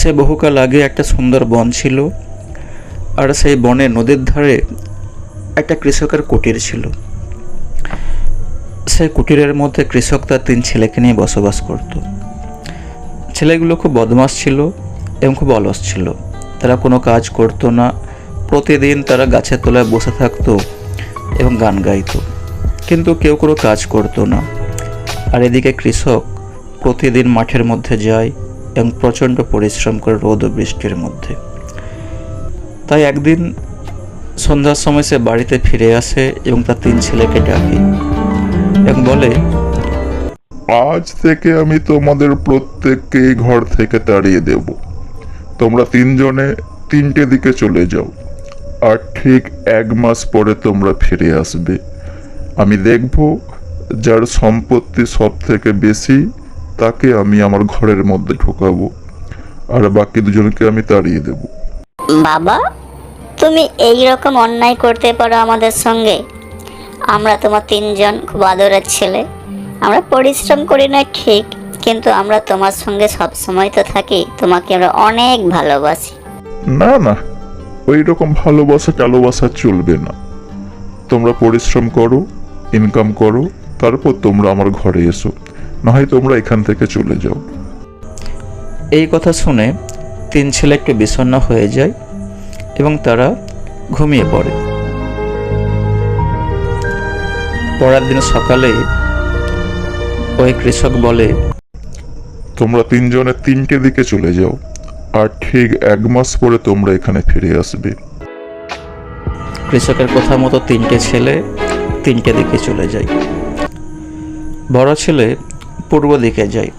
সে বহুকাল আগে একটা সুন্দর বন ছিল, আর সেই বনে নদীর ধারে একটা কৃষকের কুটির ছিল। সেই কুটিরের মধ্যে কৃষক তার তিন ছেলেকে নিয়ে বসবাস করত। ছেলেগুলো খুব বদমাস ছিল এবং খুব অলস ছিল। তারা কোনো কাজ করতো না, প্রতিদিন তারা গাছের তলায় বসে থাকতো এবং গান গাইতো। কিন্তু কেউ কোনো কাজ করতো না। আর এদিকে কৃষক প্রতিদিন মাঠের মধ্যে যায় এবং প্রচণ্ড পরিশ্রম করে রোদ ও বৃষ্টির মধ্যে। তাই একদিন সন্ধ্যার সময় সে বাড়িতে ফিরে আসে এবং তার তিন ছেলেকে ডাকে এবং বলে, আজ থেকে আমি তোমাদের প্রত্যেককে ঘর থেকে তাড়িয়ে দেব। তোমরা তিনজনে তিনটে দিকে চলে যাও। আর ঠিক এক মাস পরে তোমরা ফিরে আসবে। আমি দেখব যার সম্পত্তি সব থেকে বেশি তাকে আমি আমার ঘরের মধ্যে ঢোকাবো আর বাকি দুজনকে আমি তাড়িয়ে দেব। বাবা তুমি এই রকম অন্যায় করতে পারো আমাদের সঙ্গে। আমরা তোমার তিনজন খুব আদরের ছেলে। আমরা পরিশ্রম করি না ঠিক কিন্তু আমরা তোমার সঙ্গে সব সময় তো থাকি। তোমাকে আমরা অনেক ভালোবাসি। না না ওই রকম ভালোবাসা টালোবাসা চলবে না। তোমরা পরিশ্রম করো ইনকাম করো তারপর তোমরা আমার ঘরে এসো। না হয় তোমরা এখান থেকে চলে যাও। এই কথা শুনে তিন ছেলে একটু বিষণ্ণ হয়ে যায় এবং তারা ঘুমিয়ে পড়ে। পরের দিন সকালে ওই কৃষক বলে তোমরা তিনজনে তিনটে দিকে চলে যাও আর ঠিক এক মাস পরে তোমরা এখানে ফিরে আসবে। কৃষকের কথা মতো তিনটে ছেলে তিনটে দিকে চলে যায়। বড় ছেলে পূর্ব দিকে যায়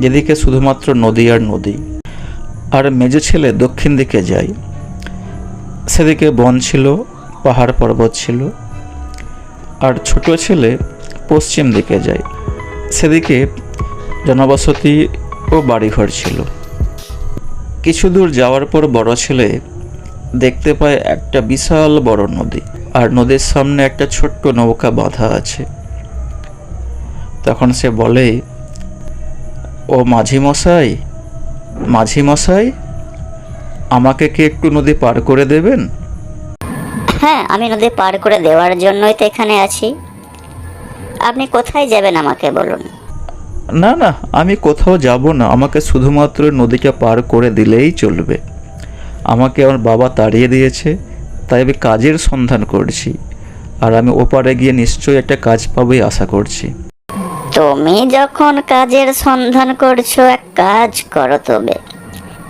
যেদিকে শুধুমাত্র নদী আর নদী। আর মেজো ছেলে দক্ষিণ দিকে যায় সেদিকে বন ছিল, পাহাড় পর্বত ছিল। আর ছোট ছেলে পশ্চিম দিকে যায় সেদিকে জনবসতি ও বাড়িঘর ছিল। কিছু দূর যাওয়ার পর বড় ছেলে দেখতে পায় একটা বিশাল বড় নদী। আর নদীর সামনে একটা ছোট্ট নৌকা বাঁধা আছে। তখন সে বলে ও মাঝি মশাই মাঝি মশাই আমাকে কি একটু নদী পার করে দেবেন? হ্যাঁ আমি নদী পার করে দেওয়ার জন্যই তো এখানে আছি। আপনি কোথায় যাবেন আমাকে বলুন? না না আমি কোথাও যাব না। আমাকে শুধুমাত্র নদীটা পার করে দিলেই চলবে। আমাকে আমার বাবা তাড়িয়ে দিয়েছে তাই আমি কাজের সন্ধান করছি। আর আমি ওপারে গিয়ে নিশ্চয়ই একটা কাজ পাবোই আশা করছি। তুমি যখন কাজের সন্ধান করছ, এক কাজ করো তবে।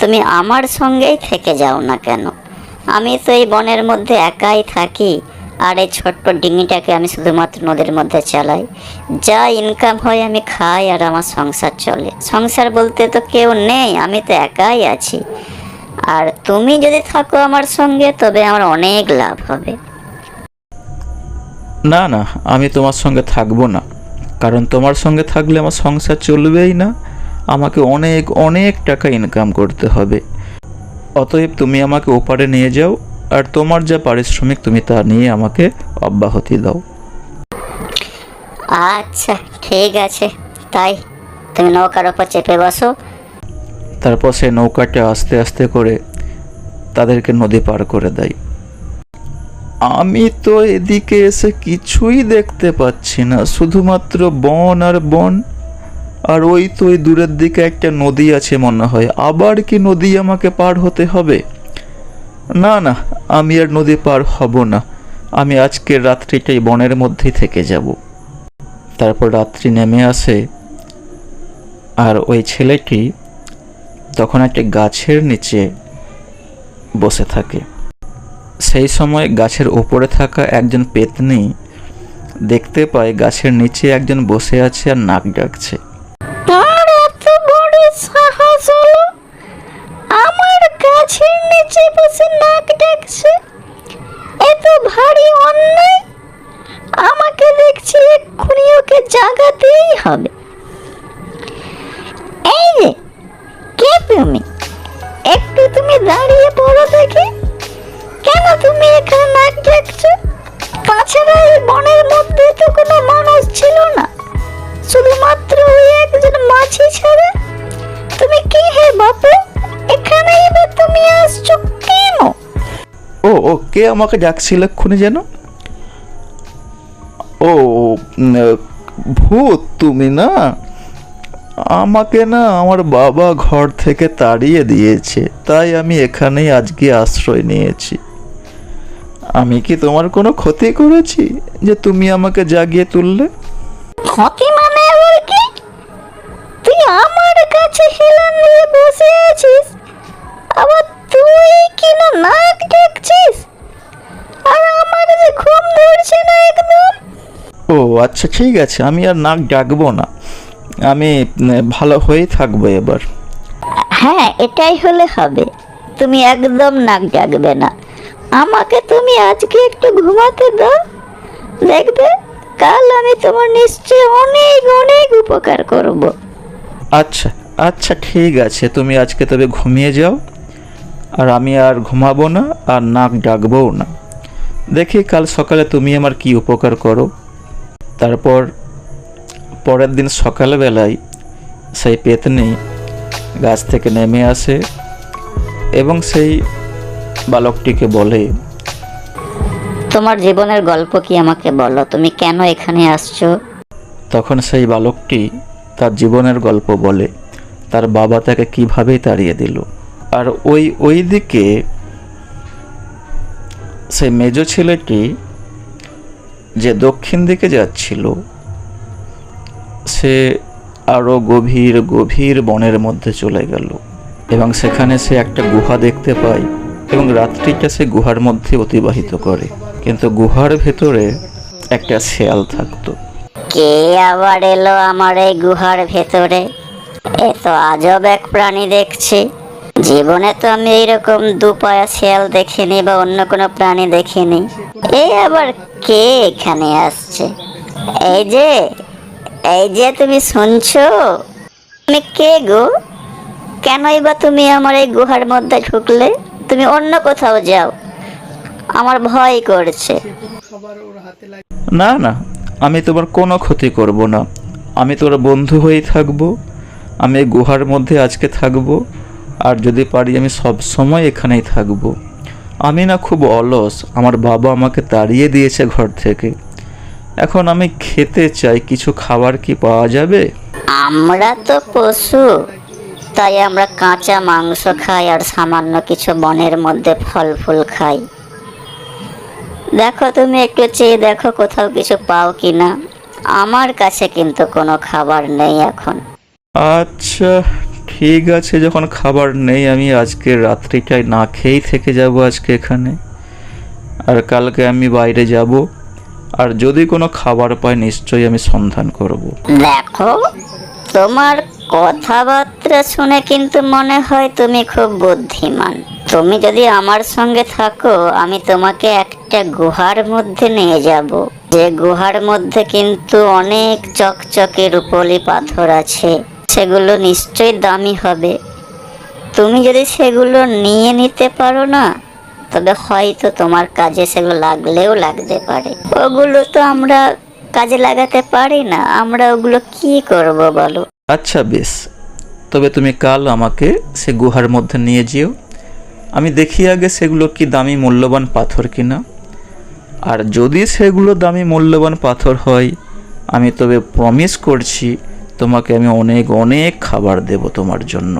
তুমি আমার সঙ্গেই থেকে যাও না কেন? আমি তো এই বনের মধ্যে একাই থাকি, আর এই ছোট্ট ডিঙিটাকে আমি শুধুমাত্র নদীর মধ্যে চালাই। যা ইনকাম হয় আমি খাই আর আমার সংসার চলে। সংসার বলতে তো কেউ নেই, আমি তো একাই আছি। আর তুমি যদি থাকো আমার সঙ্গে, তবে আমার অনেক লাভ হবে। না না, আমি তোমার সঙ্গে থাকব না। কারণ তোমার সঙ্গে থাকলে আমার সংসার চলবেই না। আমাকে অনেক অনেক টাকা ইনকাম করতে হবে। অতএব তুমি আমাকে ওপারে নিয়ে যাও আর তোমার যা পারিশ্রমিক তুমি তা নিয়ে আমাকে অব্যাহতি দাও। আচ্ছা ঠিক আছে। তাই তুমি নৌকার ওপর চেপে বসো। তারপর সে নৌকাটা আস্তে আস্তে করে তাদেরকে নদী পার করে দেয়। আমি তো এদিকে এসে কিছুই দেখতে পাচ্ছি না, শুধুমাত্র বন আর বন। আর ওই তো ওই দূরের দিকে একটা নদী আছে মনে হয়। আবার কি নদী আমাকে পার হতে হবে? না না, আমি আর নদী পার হব না। আমি আজকের রাত্রিটাই বনের মধ্যেই থেকে যাব। তারপর রাত্রি নেমে আসে। আর ওই ছেলেটি তখন একটা গাছের নিচে বসে থাকে। সেই সময় গাছের উপরে থাকা একজন পেতনি দেখতে পায় গাছের নিচে একজন বসে আছে আর নাক ডাকছে। বড় আমার গাছের নিচে বসে নাক ডাকছে? এত ভারী অন্যায়? আমাকে দেখছি এক্ষুনি ওকে জাগাতেই হবে। তাছাড়া এই বনের মধ্যে তো কোনো মানুষ ছিল না। শুধুমাত্র ওই একজন মাছি ছাড়া। তুমি কি হে বাপু? তুমি আসছো কেন? ও ও, কে আমাকে ডাকছিল এক্ষুনি যেন? ও ভূত তুমি না? আমাকে না আমার বাবা ঘর থেকে তাড়িয়ে দিয়েছে। তাই আমি এখানেই আজকে আশ্রয় নিয়েছি। আমি কি তোমার কোনো ক্ষতি করেছি যে তুমি আমাকে জাগিয়ে তুললে? ক্ষতি মানে আবার কি? তুই আমার কাছে হেলান দিয়ে বসে আছিস আবার তুই কি না নাক ডাকছিস? আর আমার যে ঘুম ধরছে না একদম? ও আচ্ছা ঠিক আছে আমি আর নাক ডাকবো না। আমি ভালো হয়ে থাকব এবার। হ্যাঁ এটাই হলে হবে। তুমি একদম নাক ডাকবে না। আমাকে তুমি আজকে একটু ঘুমাতে দাও। দেখবে, কাল আমি তোমার নিশ্চয়ই অনেক অনেক উপকার করব। আচ্ছা আচ্ছা ঠিক আছে, তুমি আজকে তবে ঘুমিয়ে যাও। আর আমি আর ঘুমাবো না, আর নাক ডাকবও না। দেখি কাল সকালে তুমি আমার কি উপকার করো। তারপর পরের দিন সকালবেলায় সেই পেতনি গাছ থেকে নেমে আসে এবং সেই বালকটিকে বলে তোমার জীবনের গল্প কি আমাকে বলো? তুমি কেন এখানে আসছো? তখন সেই বালকটি তার জীবনের গল্প বলে তার বাবা তাকে কীভাবে তাড়িয়ে দিল। আর ওই ওই দিকে সেই মেজ ছেলেটি যে দক্ষিণ দিকে যাচ্ছিল সে আরও গভীর গভীর বনের মধ্যে চলে গেল। এবং সেখানে সে একটা গুহা দেখতে পায়। এবং রাত্রিটা সে গুহার মধ্যে অতিবাহিত করে। কিন্তু গুহার ভেতরে একটা শেয়াল থাকতো। কে আবার এলো আমার এই গুহার ভেতরে? এ তো আজব এক প্রাণী দেখছি। জীবনে তো আমি এইরকম দুপায়া শেয়াল দেখিনি বা অন্য কোনো প্রাণী দেখিনি। এই আবার কে এখানে আসছে? এই যে এই যে তুমি শুনছো? তুমি কে গো? কেনই বা তুমি আমার এই গুহার মধ্যে ঢুকলে? তুমি অন্য কোথাও যাও। আমার ভয় করছে। না না আমি তোমার কোনো ক্ষতি করব না। আমি তোর বন্ধু হয়েই থাকব। আমি গুহার মধ্যে আজকে থাকব। আর যদি পারি আমি সব সময় এখানেই থাকব। আমি না খুব অলস। আমার বাবা আমাকে তাড়িয়ে দিয়েছে ঘর থেকে। এখন আমি খেতে চাই। কিছু খাবার কি পাওয়া যাবে? আমরা তো পশু। তাই আমরা কাঁচা মাংস খাই আর সামান্য কিছু বনের মধ্যে ফল ফুল খাই। দেখো তুমি একটু চেয়ে দেখো কোথাও কিছু পাও কি না আমার কাছে কিন্তু কোনো খাবার নেই এখন। আচ্ছা ঠিক আছে যখন খাবার নেই আমি আজকে রাত্রিটায় না খেয়েই থেকে যাব আজকে এখানে। আর কালকে আমি বাইরে যাব। আর যদি কোনো খাবার পাই নিশ্চয়ই আমি সন্ধান করব। দেখো তোমার কথাবার্তা শুনে কিন্তু মনে হয় তুমি খুব বুদ্ধিমান। তুমি যদি আমার সঙ্গে থাকো, আমি তোমাকে একটা গুহার মধ্যে নিয়ে যাব। যে গুহার মধ্যে কিন্তু অনেক চকচকে রূপলি পাথর আছে। সেগুলো নিশ্চয়ই দামি হবে। তুমি যদি সেগুলো নিয়ে নিতে পারো না, তবে হয়তো তোমার কাজে সেগুলো লাগলেও লাগতে পারে। ওগুলো তো আমরা কাজে লাগাতে পারি না। আমরা ওগুলো কি করব বলো? আচ্ছা বেশ, তবে তুমি কাল আমাকে সে গুহার মধ্যে নিয়ে যেও। আমি দেখি আগে সেগুলো কি দামি মূল্যবান পাথর কিনা। আর যদি সেগুলো দামি মূল্যবান পাথর হয়, আমি তবে প্রমিস করছি, তোমাকে আমি অনেক অনেক খাবার দেব তোমার জন্য।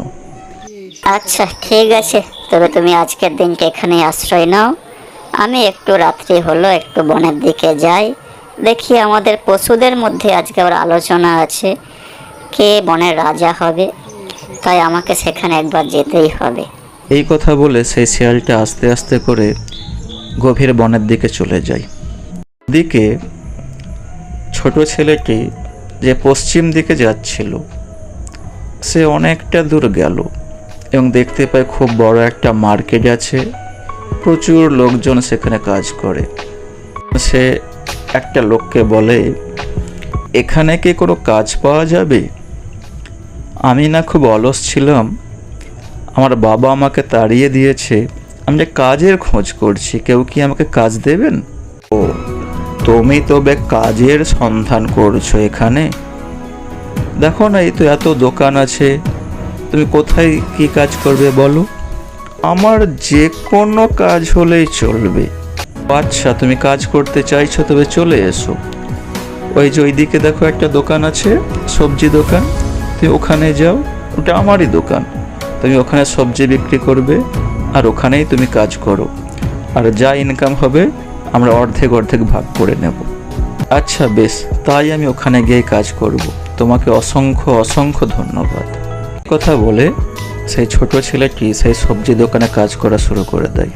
আচ্ছা ঠিক আছে। তবে তুমি আজকের দিনকে এখানে আশ্রয় নাও। আমি একটু রাত্রি হলো, একটু বনের দিকে যাই। দেখি আমাদের পশুদের মধ্যে আজকে আবার আলোচনা আছে। কে বনের রাজা হবে? তাই আমাকে সেখানে একবার যেতেই হবে। এই কথা বলে সেই শিয়ালটা আস্তে আস্তে করে গভীর বনের দিকে চলে যায়। দিকে ছোট ছেলেটি যে পশ্চিম দিকে যাচ্ছিল, সে অনেকটা দূর গেল এবং দেখতে পায় খুব বড় একটা মার্কেট আছে। প্রচুর লোকজন সেখানে কাজ করে। সে একটা লোককে বলে, এখানে কি কোনো কাজ পাওয়া যাবে? আমি না খুব অলস ছিলাম। আমার বাবা আমাকে তাড়িয়ে দিয়েছে। আমি যে কাজের খোঁজ করছি, কেউ কি আমাকে কাজ দেবেন? ও, তুমি তবে কাজের সন্ধান করছ এখানে? দেখো না, এই তো এত দোকান আছে। তুমি কোথায় কি কাজ করবে বলো? আমার যে কোনো কাজ হলেই চলবে। আচ্ছা তুমি কাজ করতে চাইছো তবে চলে এসো। ওই যে ওইদিকে দেখো একটা দোকান আছে, সবজি দোকান। তুমি ওখানে যাও, ওটা আমারই দোকান। তুমি ওখানে সবজি বিক্রি করবে আর ওখানেই তুমি কাজ করো। আর যা ইনকাম হবে, আমরা অর্ধেক অর্ধেক ভাগ করে নেব। আচ্ছা বেশ, তাই আমি ওখানে গিয়ে কাজ করব। তোমাকে অসংখ্য অসংখ্য ধন্যবাদ। কথা বলে সেই ছোট ছেলেটি সেই সবজি দোকানে কাজ করা শুরু করে দেয়।